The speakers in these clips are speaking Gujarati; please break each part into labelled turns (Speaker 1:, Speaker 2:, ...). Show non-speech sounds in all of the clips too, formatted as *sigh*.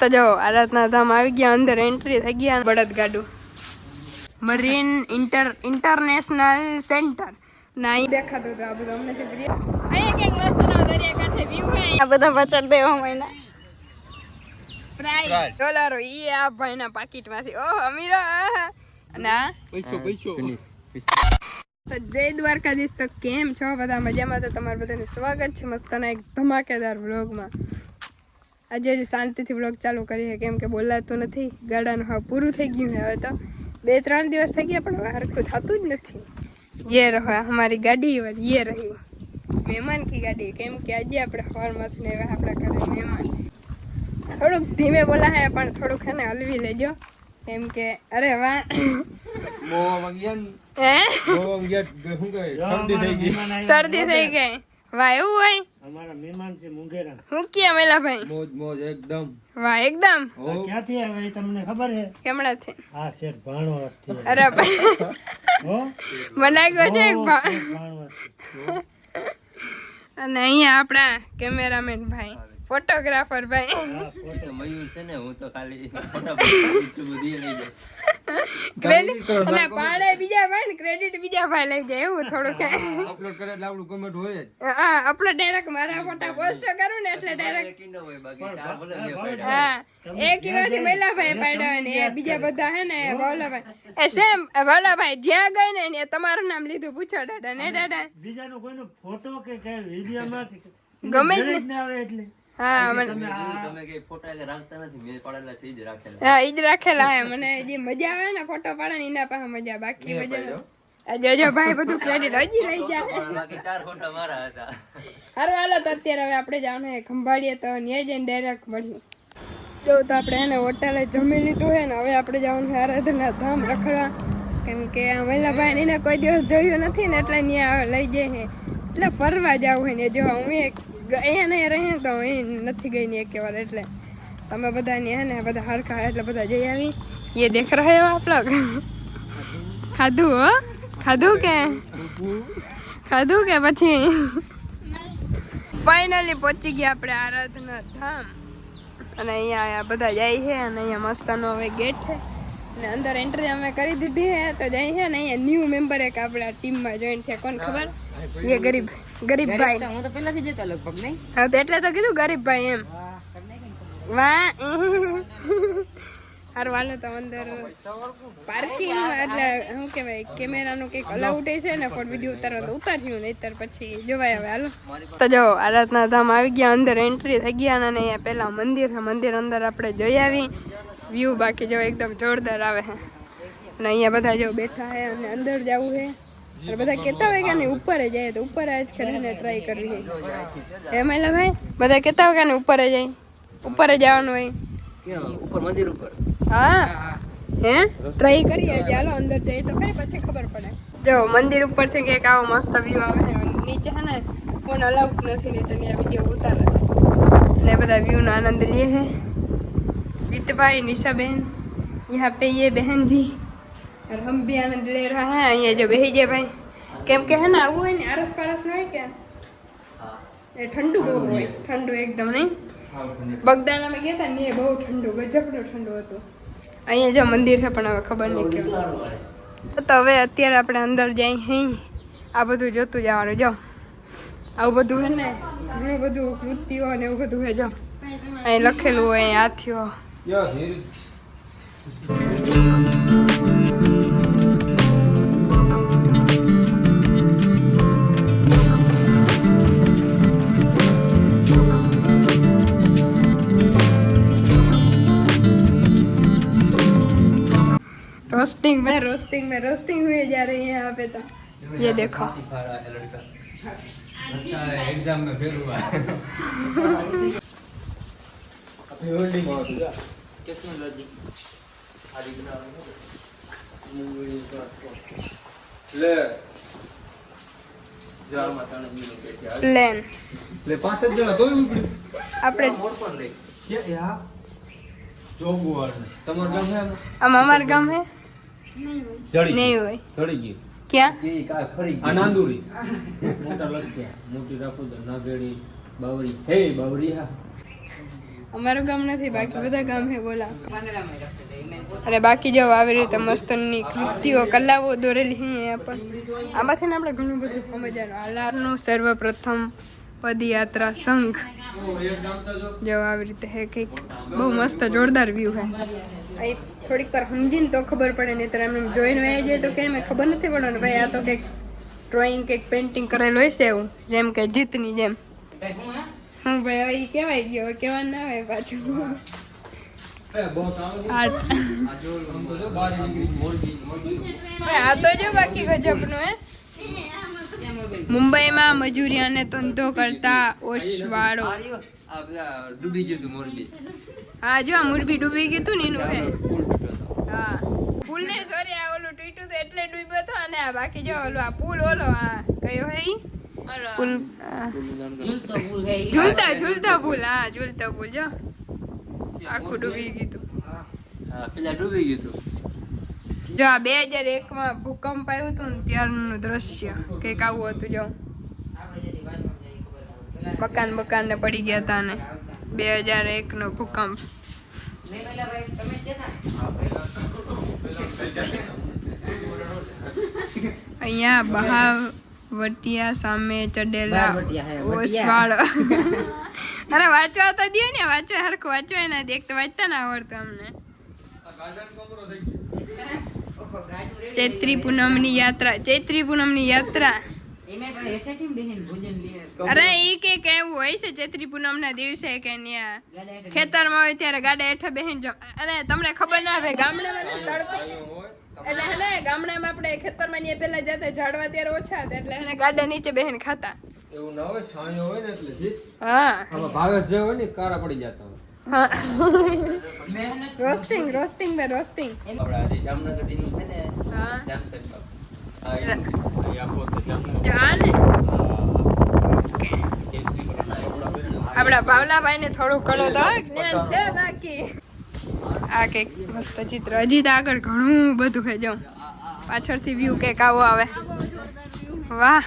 Speaker 1: તો જો આરાધના ધામ આવી ગયા અંદર એન્ટ્રી થઈ ગયા બળદ ગાડું મરીન ઇન્ટર ઇન્ટરનેશનલ સેન્ટર ના અહીં દેખાતું હતું આ બધું અમને અહીંયા ક્યાંક મસ્તનો દરિયા કાંઠે વ્યૂ હે
Speaker 2: આ બધા પાછળ દેવા મહિના
Speaker 1: સ્પ્રાઇટ ડોલરો ઈ આ ભાઈના પાકીટમાંથી. ઓહ અમીરો ના
Speaker 3: પૈસો પૈસો.
Speaker 1: તો જય દ્વારકાધીશ. તો કેમ છો બધા મજામાં તો તમારું બધાનું સ્વાગત છે. મસ્તના એક ધમાકેદાર વ્લોગમાં આજે જ શાંતિથી બ્લોગ ચાલુ કરીએ કેમ કે બોલાતું નથી ગાડાનું હવે પૂરું થઈ ગયું હવે તો બે ત્રણ દિવસ થઈ ગયા પણ હવે હરખું થતું જ નથી યે રહો અમારી ગાડી વાર યે રહી મહેમાન કી ગાડી કેમ કે આજે આપણે હવારમાંથી ને આપણા ઘરે મહેમાન થોડુંક ધીમે બોલાવે પણ થોડુંક એને હલવી લેજો કેમ કે અરે વાહ
Speaker 3: શરદી થઈ ગઈ
Speaker 1: વાહ એવું હોય
Speaker 4: અમારા મહેમાન છે મુંગેરા
Speaker 1: હું ક્યાં મેલાભાઈ
Speaker 3: મોજ મોજ એકદમ.
Speaker 1: વાહ એકદમ.
Speaker 4: ક્યાંથી આવે તમને ખબર છે?
Speaker 1: કેમણાથી
Speaker 4: આ શેઠ ભાણવડથી.
Speaker 1: અરે ભાઈ.
Speaker 4: હો?
Speaker 1: બનાવ્યો છે એક અને અહીંયા આપણા કેમેરામેન ભાઈ. ફોટોગ્રાફર ભાઈ.
Speaker 4: હા ફોટો
Speaker 5: મયુર છે ને હું તો ખાલી
Speaker 1: અને પાડે બીજા ભાઈ ને ક્રેડિટ બીજા ભાઈ લઈ જાય એવું થોડુંક.
Speaker 3: અપલોડ કરે એટલે આપણું કમેન્ટ હોય જ.
Speaker 1: હા અપલોડ ડાયરેક્ટ મારા ફોટા પોસ્ટ કરું ને એટલે ડાયરેક્ટ
Speaker 5: કિનો હોય બાકી ચાર ભલે બે પડ્યા.
Speaker 1: હા એક કિલોથી મહિલાભાઈ પાડ્યા ને એ બીજા બધા હે ને ભોલાભાઈ એ સેમ ભોલાભાઈ જ્યાં ગઈ ને એ તમારું નામ લીધું પૂછો દાદા ને દાદા.
Speaker 4: બીજાનો કોઈનો ફોટો કે કે વિડીયોમાં
Speaker 1: ગમે જ
Speaker 4: જ આવે એટલે?
Speaker 1: હા મને
Speaker 5: તમે કઈ ફોટા કે રાખતા નથી મેં પાડેલા છે જ રાખેલા.
Speaker 1: હા ઈ જ રાખેલા હે મને જે મજા આવે ને ફોટો પાડવાની એના પાસે મજા બાકી મજા જોજો ભાઈ બધું ક્રેડિટ હજી લઈ જાય.
Speaker 5: બાકી ચાર ફોટા મારા હતા.
Speaker 1: હારું હાલો તો અત્યારે હવે આપણે જવાનું છે ખંભાળીએ તો ન્યાય જઈને ડાયરેક્ટ મળ્યું જો તો આપણે એને હોટેલે જમી લીધું હે ને હવે આપણે જવાનું છે આરાધના ધામ રખડવા. કેમ કે મહિલાભાઈ એને કોઈ દિવસ જોયું નથી ને એટલે ત્યાં લઈ જાય એટલે ફરવા જવું હોય ને જો હું એક અહીંયા નહીં રહીએ તો અહીં નથી ગઈ ને એટલે તમે બધા ને હે ને, બધા હરખા એટલે બધા જઈ આવી. એ દેખ રહે આપ ખાધું હો? ખાધું કે? ખાધું કે પછી? ફાઇનલી પહોંચી ગયા આપણે આરાધના ધામ. અને અહીંયા બધા જાય છે અને અહીંયા મસ્તાનો હવે ગેટ છે. અને અંદર એન્ટ્રી અમે કરી દીધી છે, તો જાય છે ને, અહીંયા ન્યૂ મેમ્બર એક આપણા ટીમમાં જોઈન છે કોણ ખબર? એ ગરીબ. ગરીબ ભાઈ.
Speaker 2: હું તો પહેલાથી જતો લગભગ નહીં?
Speaker 1: હા તો એટલે તો કીધું ગરીબ ભાઈ એમ. વાહ. હાર વાલો તો અંદર. પાર્કિંગ એટલે શું કહેવાય કેમેરાનું કંઈક અલાઉટ છે ને ફોટ વીડિયો ઉતારવા તો ઉતાર્યું નહીં પછી જોવાય હવે. હાલો. તો જો આરાધના ધામ આવી ગયા અંદર એન્ટ્રી થઈ ગયા અને અહીંયા પહેલાં મંદિર છે મંદિર અંદર આપણે જોઈ આવી. વ્યૂ બાકી જો એકદમ જોરદાર આવે છે. અને અહીંયા બધા જો બેઠા છે અને અંદર જવું છે. અને બધા કહેતા વાગ્યાની ઉપર જાય તો ઉપર જ કરીને ટ્રાય કરવી છે એમ એટલે ભાઈ બધા કહેતા વાગ્યાની ઉપર જાય. ઉપર જવાનું હોય.
Speaker 5: ઉપર મંદિર ઉપર?
Speaker 1: હા. હે? ટ્રાય કરીએ ચાલો અંદર જઈએ તો ખરી પછી ખબર પડે. જો મંદિર ઉપર છે કે આવો મસ્ત વ્યૂ આવે છે. નીચે છે ને ફોન અલાઉડ નથી નહીં તમે આ વીડિયો ઉતારે. ને બધા વ્યૂનો આનંદ લઈએ હે જીતભાઈ નિશાબેન યહાં પે યે બહેન રંભી આનંદ લઈ અહીંયા જો બેસી જાય ભાઈ. કેમ કે હે ને આવું હોય ને આરસ પારસ હોય કે? એ ઠંડુ બહુ હોય. ઠંડુ એકદમ નહીં? બગદાણામાં ગયા હતા ને એ બહુ ઠંડુ ગજબનું ઠંડુ હતું. અહીંયા જો મંદિર છે પણ હવે ખબર નહીં કેવું. તો હવે અત્યારે આપણે અંદર જાય હે. આ બધું જોતું જવાનું જો. આવું બધું હે ને ઘણું બધું કૃત્યો ને એવું બધું હે જો. અહીં લખેલું હોય અહીં હાથીઓ. रोस्टिंग में रोस्टिंग में रोस्टिंग हुई जा रही है यहाँ पे तो ये देखो
Speaker 5: फांसी खा रहा है लड़का लगता है एग्जाम में फेल हुआ है
Speaker 3: આપણી હોલ્ડિંગ માં હતું જા
Speaker 5: ટેકનોલોજી
Speaker 3: લે જામાં ત્રણ મિનિટ બેઠ્યા
Speaker 1: પ્લેન
Speaker 3: લે પાંચ જ જણા તોય ઉપડ્યું
Speaker 1: આપણે
Speaker 5: મોર પણ લઈ
Speaker 3: કે યા જોગુવાડ તમારું ગામ છે
Speaker 1: આમ અમાર ગામ હે
Speaker 3: જડી
Speaker 1: નહીં હોય.
Speaker 3: ચડી ગયું.
Speaker 1: ક્યાં?
Speaker 5: કે કા ફરી
Speaker 3: આ નાંદુરી મોટા લટક્યા મોટી રાખું નાગેડી બાવરી. હે બાવરી હા.
Speaker 1: અમારું ગામ નથી બાકી બધા ગામ હે બોલા. અને બાકી જો આવી રીતે મસ્તની કૃતિઓ કલાઓ દોરેલી હે પણ આમાંથી ને આપણે ઘણું બધું સમજવાનું આલારનું સર્વપ્રથમ પદયાત્રા સંઘ. જો. આવી રીતે હે કંઈક. બહુ મસ્ત જોરદાર વ્યૂ હે. અહીં થોડીક વાર સમજીને તો ખબર પડે નહીં ત્યારે એમ જોઈને વહી જાય તો કેમ ખબર નથી પડવાનું. ભાઈ, આ તો કંઈક ડ્રોઈંગ કંઈક પેઇન્ટિંગ કરેલું હશે એવું, જેમ કે જીતની જેમ. હું ભાઈ, હવે એ કહેવાય ગયો, હવે કહેવા ના આવે પાછું. આ તો જો બાકી ગજબનું, હે? મુંબઈમાં મજૂરી અને ધંધો કરતા ઓશવાળો.
Speaker 5: ડૂબી ગયું હતું મોરબી
Speaker 1: હા, જો મોરબી ડૂબી ગયું હતું ને હે.
Speaker 5: પુલ
Speaker 1: ને સોરી આ ઓલું ટીટું તો એટલે ડૂબ્યો હતો અને આ બાકી જો ઓલું આ પુલ ઓલો આ કયો હે પુલ ઝૂલતા ઝૂલતા પુલ હા, ઝૂલતા પુલ જો. આખું ડૂબી ગયું હતું
Speaker 5: પેલા ડૂબી ગયું હતું
Speaker 1: જો આ બે હજાર એકમાં ભૂકંપ આવ્યું હતું ને ત્યારનું દ્રશ્ય કંઈક આવું હતું જો. મકાન બકાનને પડી ગયા હતા ને. બે હજાર એકનો ભૂકંપ. અહીંયા બહાવટિયા સામે ચડેલા ઓસવાળો. અરે વાંચવા તો દો ને વાંચવા હરખું વાંચવા નથી દે એક તો વાંચતા ના આવડતું અમને. ચૈત્રી પૂનમની યાત્રા ચૈત્રી પૂનમની યાત્રા. અરે ઈ કે કેવું હોય છે ચૈત્રી પૂનમના દિવસે કે ન્યા. ખેતરમાં હોય ત્યારે ગાડા હેઠે બેહીને જમ અરે તમને ખબર ના આવે ગામડામાં તડકો એટલે હે ને ગામડામાં આપણે ખેતરમાં ને પેલા જતા ઝાડવા ત્યારે ઓછા હતા એટલે હે ગાડા નીચે બેહીને ખાતા.
Speaker 3: એવું ના હોય છાંયો હોય ને એટલે
Speaker 1: હા.
Speaker 3: આમાં ભાવેશ જે હોય ને કારા પડી જતા હોય.
Speaker 1: હા. રોસ્ટિંગ રોસ્ટિંગ બે રોસ્ટિંગ
Speaker 5: આપણા જામનગર છે ને
Speaker 1: હા.
Speaker 5: જામસર.
Speaker 3: એ- આપો તો
Speaker 1: ઓકે. આપણા ભાવલાભાઈ ને થોડું ઘણું તો જ્ઞાન છે બાકી. આ કંઈક મસ્ત ચિત્ર. હજી તો આગળ ઘણું બધું છે જો. પાછળથી વ્યૂ કંઈક આવો આવે. વાહ.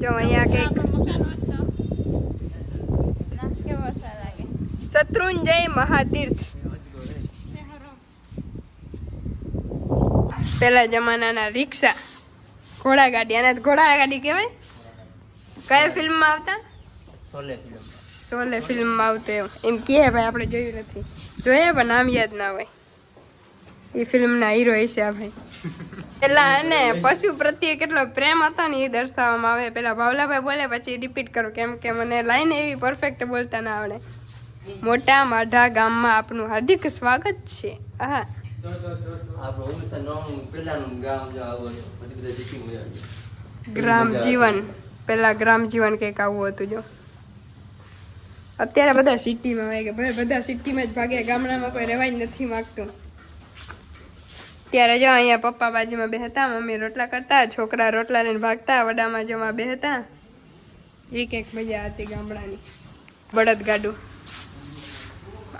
Speaker 1: જો અહીંયા કંઈક શત્રુંજય મહાતીર્થ. પેલા જમાનાના રિક્ષા. ઘોડા ગાડી આને તો ઘોડા ગાડી કહેવાય. કયા ફિલ્મમાં આવતા?
Speaker 5: સોલે ફિલ્મ.
Speaker 1: ફિલ્મમાં આવતો એમ. કહે ભાઈ આપણે જોયું નથી. જોઈએ પણ નામ યાદ ના હોય. એ ફિલ્મના હીરો હશે આ ભાઈ પેલા એને પશુ પ્રત્યે કેટલો પ્રેમ હતો ને એ દર્શાવવામાં આવે. પેલા ભાવલાભાઈ બોલે પછી રિપીટ કરું કેમ કે મને લાઈન એવી પરફેક્ટ બોલતા ના આવડે. મોટા માઢા ગામમાં આપનું હાર્દિક સ્વાગત છે. આહા.
Speaker 5: હતું.
Speaker 1: ગ્રામ જીવન. પેલા ગ્રામ જીવન કંઈક આવું હતું જો. અત્યારે બધા સિટીમાં હોય કે ભાઈ બધા સિટીમાં જ ભાગે ગામડામાં કોઈ રહેવાય નથી માગતું. ત્યારે જો અહીંયા પપ્પા બાજુમાં બેહતા મમ્મી રોટલા કરતા છોકરા રોટલા લઈને ભાગતા વડામાં જોમાં બેહતા. એ કંઈક મજા હતી ગામડાની. બળદ ગાડું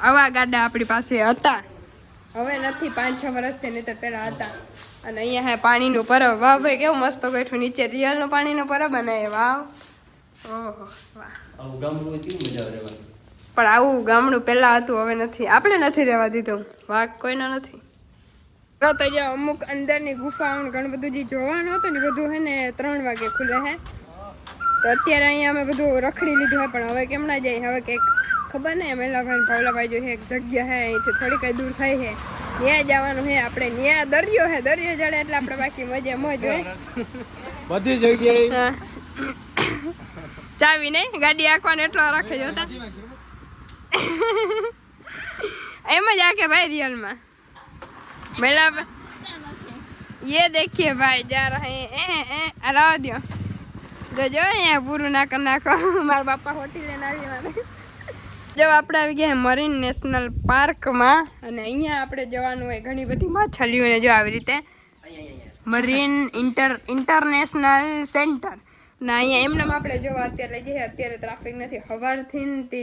Speaker 1: આવા ગાડા આપણી પાસે હતા. હવે નથી પાંચ છ વર્ષથી નહીં તો પહેલાં હતા. અને અહીંયા હે પાણીનું પરબ વાહ ભાઈ કેવું મસ્ત ગોઠવું નીચે રિયલનું પાણીનું પરબ બનાવે વાવ. ઓહો વાહ. પણ આવું ગામડું પહેલાં હતું હવે નથી. આપણે નથી રહેવા દીધું. વાઘ કોઈનો નથી. તો અહીંયા જે અમુક અંદરની ગુફાઓ ઘણું બધું જે જોવાનું હતું ને બધું હે ને ત્રણ વાગે ખુલે હે. તો અત્યારે અહીંયા અમે બધું રખડી લીધું હે પણ હવે કેમ ના જાય? હવે કંઈક ખબર નહીં મેલાભાઈ ને ભાવલાભાઈ જો હે એક જગ્યા હે અહીંથી થોડી કઈ દૂર થાય છે ત્યાં જવાનું હે આપણે ત્યાં દરિયો હે દરિયો જડે એટલે આપણે બાકી મજા મોજ હોય
Speaker 3: બધી જગ્યાએ
Speaker 1: હા. ચાવી નહીં ગાડી આંકવાનો એટલો રાખે જોતા એમ જ આકે ભાઈ રિયલમાં बेला ये देखिए भाई जा रहे हैं ए, ए, हलाओ दियो જો જો અહીંયા પૂરું ના કરી નાખો મારા બાપા હોટી લઈને આવી મારે જો આપણે આવી ગયા મરીન નેશનલ પાર્કમાં. અને અહીંયા આપણે જવાનું હોય ઘણી બધી માછલીઓને જો આવી રીતે. Marine inter, international centre. ને અહીંયા એમને આપણે જોવા અત્યારે લઈ જઈએ અત્યારે ટ્રાફિક નથી. સવારથી તે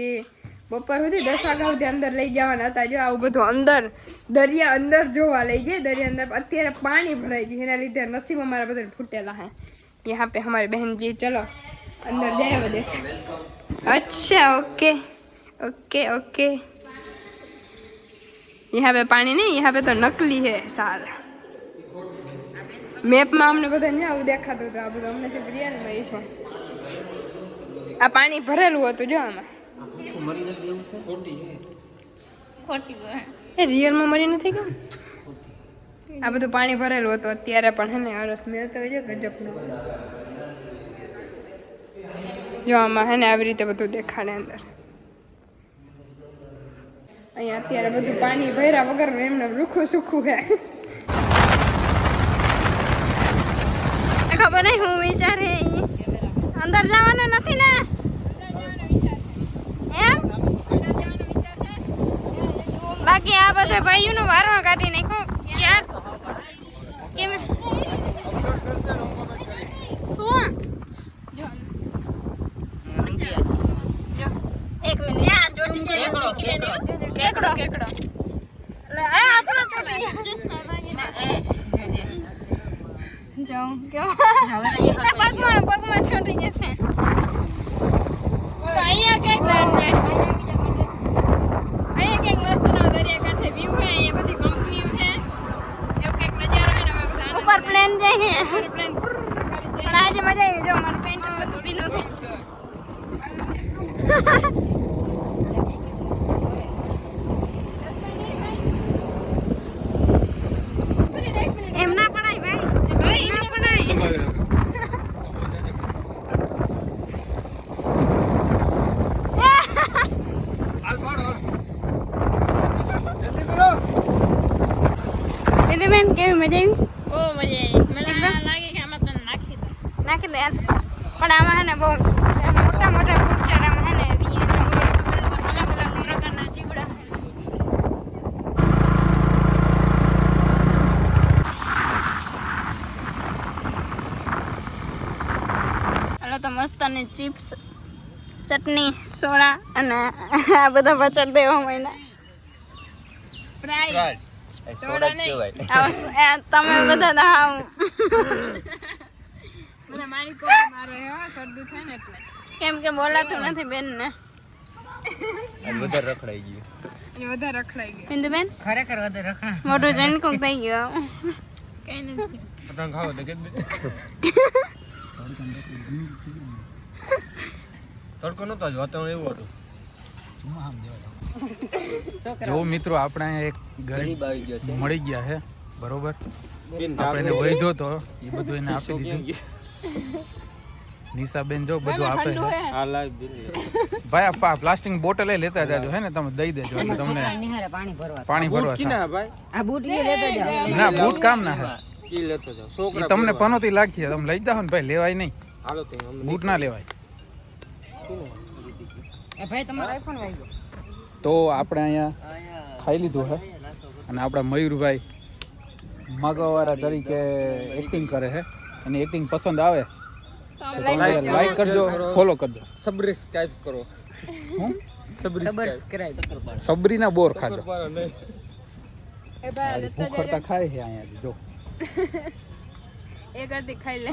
Speaker 1: બપોર સુધી દસ વાગ્યા સુધી અંદર લઈ જવાના હતા. જો આવું બધું અંદર, દરિયા અંદર જોવા લઈ જઈએ દરિયા અંદર. અત્યારે પાણી ભરાઈ ગયું એના લીધે નસીબ અમારા બધા ફૂટેલા હે યહાં પે અમારી બહેનજી, ચલો, અંદર જાય બધે. અચ્છા, ઓકે. Okay okay. યહાં પે પાણી નહીં યહાં પે તો નકલી હે સારા મેપમાં અમને બધા બધાને આવું દેખાતું હતું. આ બધું અમને તો રિયલમાં છે આ પાણી ભરેલું હતું જો આમાં. એ રિયલમાં મરી નથી ગયું? આ બધું પાણી ભરેલું હતું અત્યારે પણ હે ને અરસ મેળતો હોય છે ગજબનો. જો આમાં હે ને આવી રીતે બધું દેખાડે અંદર. અહીંયા અત્યારે બધું પાણી ભર્યા વગરનું એમને રૂખું સુખું હે
Speaker 2: ખબર નહીં હું વિચારે અંદર જવાનું નથી ને? એમ? બાકી આ બધા ભાઈઓનો વારો કાઢી નાખો ક્યાં? કેમ? હું એક મિનિટ. આ કેકડો કેકડો. લે આ ચોટી જાઉં કેવો પગમાં પગમાં ચોટી જશે
Speaker 1: અહીંયા ક્યાંક અહીંયા ક્યાંક મસ્તનો દરિયાકાંઠે વ્યૂ હે અહીંયા બધી કંપનીઓ છે. એવું કંઈક નજારો ને બધા
Speaker 2: ઉપર પ્લેન જાય છે.
Speaker 1: ઉપર પ્લેન
Speaker 2: પણ આજે મજા આવી જો મારું પેન્ટ બધું ભીનું છે *laughs* એમ ના પડાય ભાઈ ના પડાય બેન મજા આવી બહુ મજા આવી. મને લાગે કે આમાં તને નાખી દે. નાખી દે પણ આમાં હે ને બહુ મોટા મોટા પિક્ચર આમાં હે ને અલગ અલગ પ્રકારના જીવડા હાલો તો મસ્તની ચિપ્સ ચટણી સોડા અને આ બધા પચડ દેવા મહિના
Speaker 1: સ્પ્રાઇટ સોડા નહીં
Speaker 2: આ સ- આ *laughs* તમે બધા હાવ.
Speaker 1: મને મારી કોપી મારે હે હો, શરદી થાય ને એટલે.
Speaker 2: કેમ કે બોલાતું નથી બેન ને.
Speaker 5: બધા રખડાઈ ગયું.
Speaker 1: અને વધારે રખડાઈ ગયું.
Speaker 2: બિંદુ બેન
Speaker 1: ખરેખર વધારે રખડા
Speaker 2: મોટું જણકું થઈ ગયું કઈ નથી.
Speaker 3: પતંગ ખાવો તો કે તડકો નતો જ વાતાવરણ એવું હતું.
Speaker 6: જો મિત્રો આપણે એક ગરીબ
Speaker 5: આવી ગયો છે.
Speaker 6: મળી ગયા છે. બરોબર? આપણે વહી વૈધો તો એ બધું એને આપી દીધું. નિશાબેન જો બધું આપે
Speaker 3: આ
Speaker 6: ભાઈ આ પ્લાસ્ટિક બોટલ એ લેતા જાજો હે ને? તમે દઈ દેજો એટલે તમને પાણી ભરવા થાય.
Speaker 3: ભાઈ?
Speaker 6: ના બૂટ કામ ના હે.
Speaker 3: ઈ લેતો જાવ છોકરા
Speaker 6: તમને પનોતી લાગી તમે લઈ જાઓ ને ભાઈ લેવાય નહીં.
Speaker 3: હાલો તો
Speaker 6: બૂટ ના લેવાય. તો આપણે અહીંયા ખાઈ લીધું છે અને આપણા મયુરભાઈ માગવાવાળા તરીકે એક્ટિંગ કરે છે અને એક્ટિંગ પસંદ આવે. તો લાઈક કરજો ફોલો કરજો.
Speaker 3: સબસ્ક્રાઇબ કરો.
Speaker 6: હું?
Speaker 3: સબસ્ક્રાઇબ
Speaker 6: સબરીના બોર ખાજો.
Speaker 3: પર નહીં.
Speaker 1: એ ભાઈ
Speaker 6: હું ખરતા ખાય છે અહીંયા જો *laughs*
Speaker 1: એક અડધી ખાઈ લે.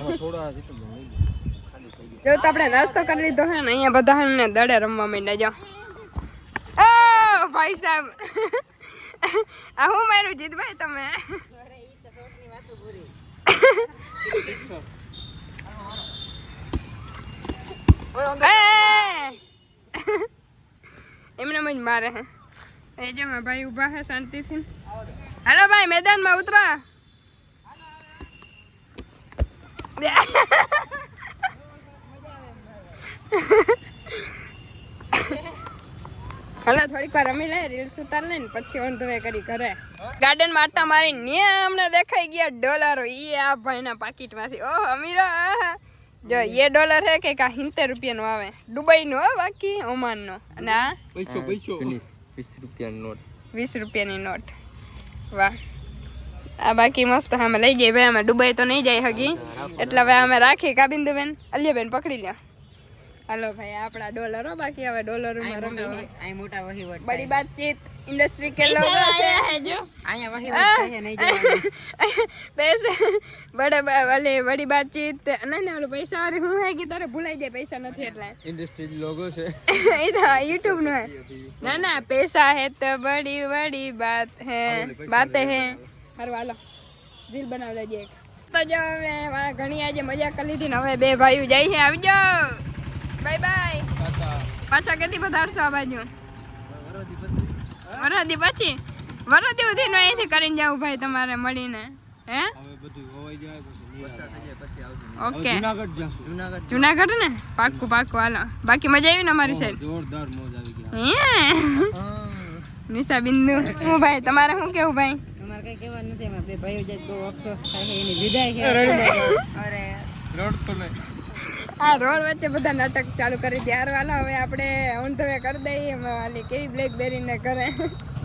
Speaker 1: જો તો આપણે નાસ્તો કરી લીધો હે ને અહીંયા બધા ને દડે રમવા માંડ્યા જો. ભાઈ સાહેબ. આ હું મારું જીતભાઈ તમે? એમને મજ મારે હે. એ જો ભાઈ ઊભા હે શાંતિથી. હાલો ભાઈ, મેદાનમાં ઉતરો. હાલો થોડીક વાર રમી લે રીલ્સ ઉતાર લે ને પછી ઓન ધવે કરી ઘરે. ગાર્ડનમાં આટા મારી ને અમને દેખાઈ ગયા ડોલરો. ઈ આ ભાઈના પાકીટમાંથી. ઓહ અમીરો જો એ ડોલર હે કે કા 70 રૂપિયા નો આવે. દુબઈ હો બાકી ઓમાનનો. અને આ?
Speaker 3: પૈસો પૈસો.
Speaker 5: વીસ રૂપિયા નોટ.
Speaker 1: વીસ રૂપિયાની નોટ. વાહ. આ બાકી મસ્ત અમે લઈ જઈએ ભાઈ. અમે દુબઈ તો નહીં જાય હગી. એટલે હવે અમે રાખી કાબિંદુબેન. અલ્યાબેન પકડી લ્યો. હાલો ભાઈ આપણા ડોલરો બાકી હવે
Speaker 7: ડોલર મોટા વહીવટ
Speaker 1: બડી બાતચીત ઇન્ડસ્ટ્રી કે
Speaker 2: લોકો છે? જો.
Speaker 7: આયા વહીવટ છે નહીં
Speaker 1: જો *laughs* બેસ. બડે વાલે બડી બાતચીત ના ના પૈસા વાળી હું હે કે તારે ભૂલાઈ જાય પૈસા નથી એટલા.
Speaker 3: ઇન્ડસ્ટ્રી લોગો છે. *laughs*
Speaker 1: એ તો યુટ્યુબ નો *laughs* ના ના પૈસા હે તો બડી બડી બાત હે. બાતે હે. હારું હાલો. દિલ બનાવ લેજે તો જો હવે ઘણી આજે મજા કરી લીધી ને હવે બે ભાઈઓ જાય છે આવજો. બાય બાય પાછા કેટલી પધારશો આ બાજુ. વરદી પછી? વરદી સુધી નો અહીંથી કરીને જાવ ભાઈ તમારે મળીને. હે?
Speaker 3: હવે બધું હોવાઈ જાય પછી
Speaker 1: ઓકે
Speaker 3: જુનાગઢ જાશું. જુનાગઢ
Speaker 1: જુનાગઢ ને? પાક્કું પાક્કું હાલો. બાકી મજા આવી ને અમારી સાઈડ?
Speaker 3: જોરદાર મોજ આવી ગયા
Speaker 1: હે? નિશા બિંદુ હું ભાઈ તમારે શું કેવું ભાઈ?
Speaker 7: અમારે કઈ કહેવાનું નથી અમારે બે ભાઈઓ જાય બહુ અફસોસ થાય છે એની વિદાય છે. અરે.
Speaker 3: રડતો નહીં.
Speaker 1: આ રોડ વચ્ચે બધા નાટક ચાલુ કરી હારું હવે આપણે ઊંધવે કરી દઈએ કેવી બ્લેકબેરી ને કરે